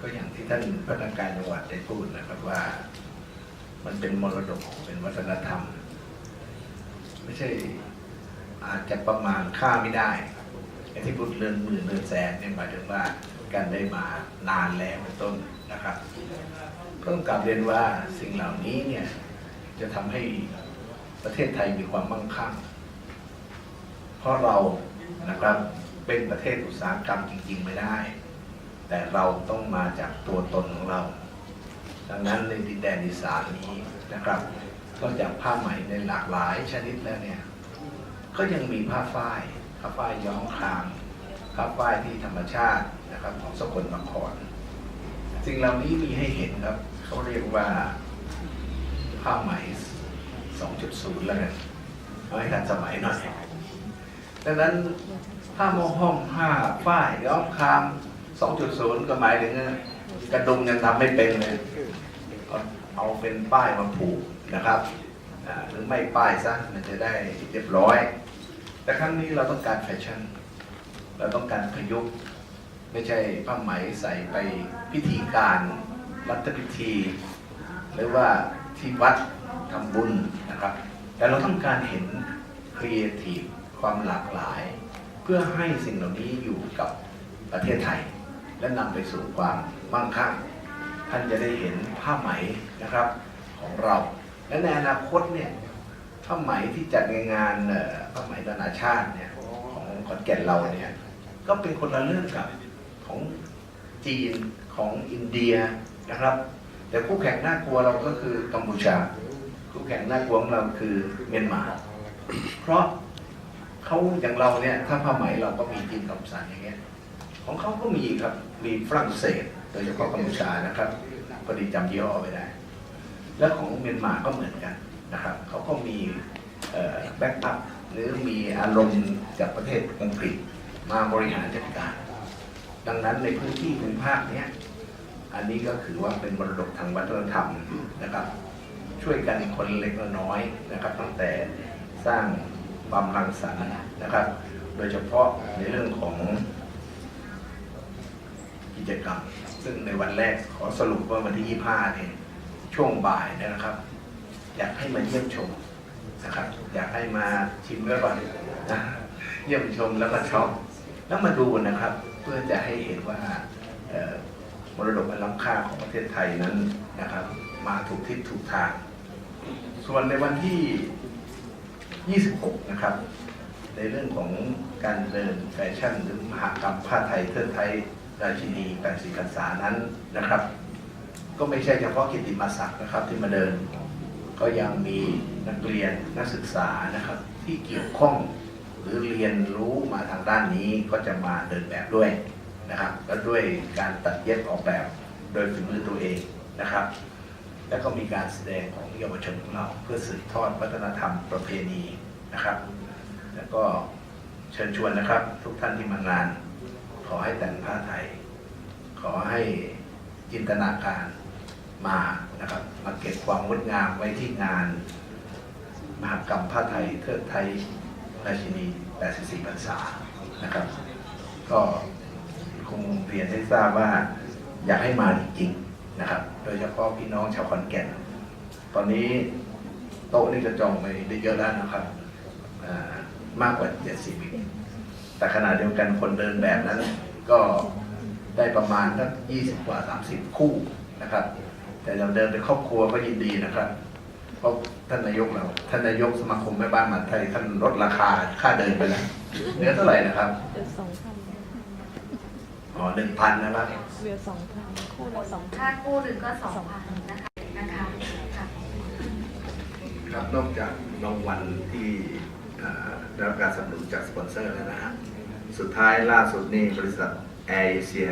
ก็อย่างที่ท่านพนักงานจังหวัดได้พูดนะครับว่า มันเป็นมรดกเป็นวัฒนธรรม ไม่ใช่อาจจะประมาณค่าไม่ได้ไอ้ที่พูดเรือนหมื่นเรือนแสนเนี่ยหมายถึงว่าการได้มานานแล้วเป็นต้นนะครับก็ต้องกลับเรียนว่าสิ่งเหล่านี้เนี่ยจะทำให้ประเทศไทยมีความมั่งคั่ง เพราะเรานะครับเป็นประเทศอุตสาหกรรมจริง ๆ ไม่ได้ แต่เราต้องมาจากตัวตนของเรา ดังนั้นในดินแดนอีสานนี้นะครับก็จากผ้าไหมในหลากหลายชนิดแล้วเนี่ย ก็ยังมีผ้าฝ้ายผ้าฝ้ายย้อมคามผ้าฝ้ายที่ธรรมชาตินะครับของสกลนครสิ่งเหล่านี้มีให้เห็นครับ เขาเรียกว่าผ้าไหม 2.0 แล้วกันเอาให้ทันสมัยหน่อยดังนั้นผ้าโมห้อมผ้าฝ้ายย้อมคาม 2.0 ก็หมายถึงกระดุมยังทำไม่เป็นเลยเอาเอาเป็นป้ายมาผูกนะครับหรือไม่ป้ายซะมันจะได้เรียบร้อย แต่ครั้งนี้เราต้องการแฟชั่น เราต้องการประยุกต์ไม่ใช่ผ้าไหมใส่ไปพิธีการรัฐพิธี หรือว่าที่วัดทำบุญนะครับ แต่เราต้องการเห็นครีเอทีฟความหลากหลาย เพื่อให้สิ่งเหล่านี้อยู่กับประเทศไทย และนำไปสู่ความมั่งคั่ง ท่านจะได้เห็นผ้าไหมนะครับของเรา และในอนาคตเนี่ยผ้าไหมที่จัดในงานผ้าไหมนานาชาติเนี่ยของขอนแก่นเราเนี่ยก็เป็นคนละเรื่องกับของจีนของอินเดียนะครับ แต่คู่แข่งน่ากลัวเราก็คือกัมพูชา คู่แข่งน่ากลัวของเราคือเมียนมา เพราะเขาอย่างเราเนี่ยถ้าผ้าไหมเราก็มีจีนกัมพูชาอย่างเงี้ย ของเขาก็มีครับ มีฝรั่งเศส โดยเฉพาะกัมพูชานะครับพอดีจำยี่ห้อไม่ได้ แล้วของเมียนมาก็เหมือนกันนะครับเขาก็มีแบ็กอัพหรือมีอารมณ์จากประเทศอังกฤษมาบริหารจัดการ ดังนั้นในพื้นที่ภูมิภาคเนี้ยอันนี้ก็คือว่าเป็นมรดกทางวัฒนธรรมนะครับ ช่วยกันคนเล็กละน้อยนะครับ ตั้งแต่สร้างความรังสรรค์นะครับ โดยเฉพาะในเรื่องของ กิจกรรม ซึ่งในวันแรกขอสรุปว่าวันที่ 25 เนี่ย ช่วงบ่ายนะครับ อยากให้มาเยี่ยมชมนะครับ อยากให้มาชิมไว้ก่อนนะเยี่ยมชมแล้วก็ชอบแล้วมาดูนะครับ เพื่อจะให้เห็นว่ามรดกอันล้ำค่าของประเทศไทยนั้นนะครับ มาถูกทิศถูกทาง ส่วนในวันที่ 26 นะครับ ในเรื่องของการเดินแฟชั่นหรือมหากรรมผ้าไทยเทิดไทย ราชินี80พรรษานั้นนะครับ ก็ไม่ใช่เฉพาะกิตติมศักดิ์นะครับที่มาเดิน ก็ยังมีนักเรียนนักศึกษานะครับ ที่เกี่ยวข้องหรือเรียนรู้มาทางด้านนี้ก็จะมาเดินแบบด้วยนะครับและด้วยการตัดเย็บออกแบบโดยฝีมือตัวเองนะครับ แล้วก็มีการแสดงของเยาวชนของเราเพื่อสืบทอดวัฒนธรรมประเพณีนะครับ แล้วก็เชิญชวนนะครับ ทุกท่านที่มางาน อให้แต่งผ้าไทย ขอให้จินตนาการมานะครับมาเก็บความงดงามไว้ที่งาน มหกรรมผ้าไทยเทิดไทยราชินี 84พรรษานะครับ ก็คงเรียนให้ทราบว่าอยากให้มาจริงๆนะครับ โดยเฉพาะพี่น้องชาวขอนแก่น ตอนนี้โต๊ะนี่จะจองไปได้เยอะแล้วนะครับมากกว่า 70อี แต่ขณะเดียวกันคนเดินแบบนั้น ก็ได้ประมาณสัก20 กว่า 30 คู่นะครับ แต่เราเดินเป็นครอบครัวก็ยินดีนะครับเพราะท่านนายกเราท่านนายกสมาคมแม่บ้านมหาดไทยท่านลดราคาค่าเดินไปแล้วเหลือเท่าไหร่นะครับเหลือสองพันอ๋อหนึ่งพันนะครับเหลือสองพันคู่ละสองพัถ้านคู่หนึ่งก็สองพันนะคะนะคะค่ะครับนอกจากรางวัลที่อ่า ได้รับการสนับสนุนจากสปอนเซอร์แล้วนะฮะ สุดท้ายล่าสุดนี่บริษัทแอร์เอเชีย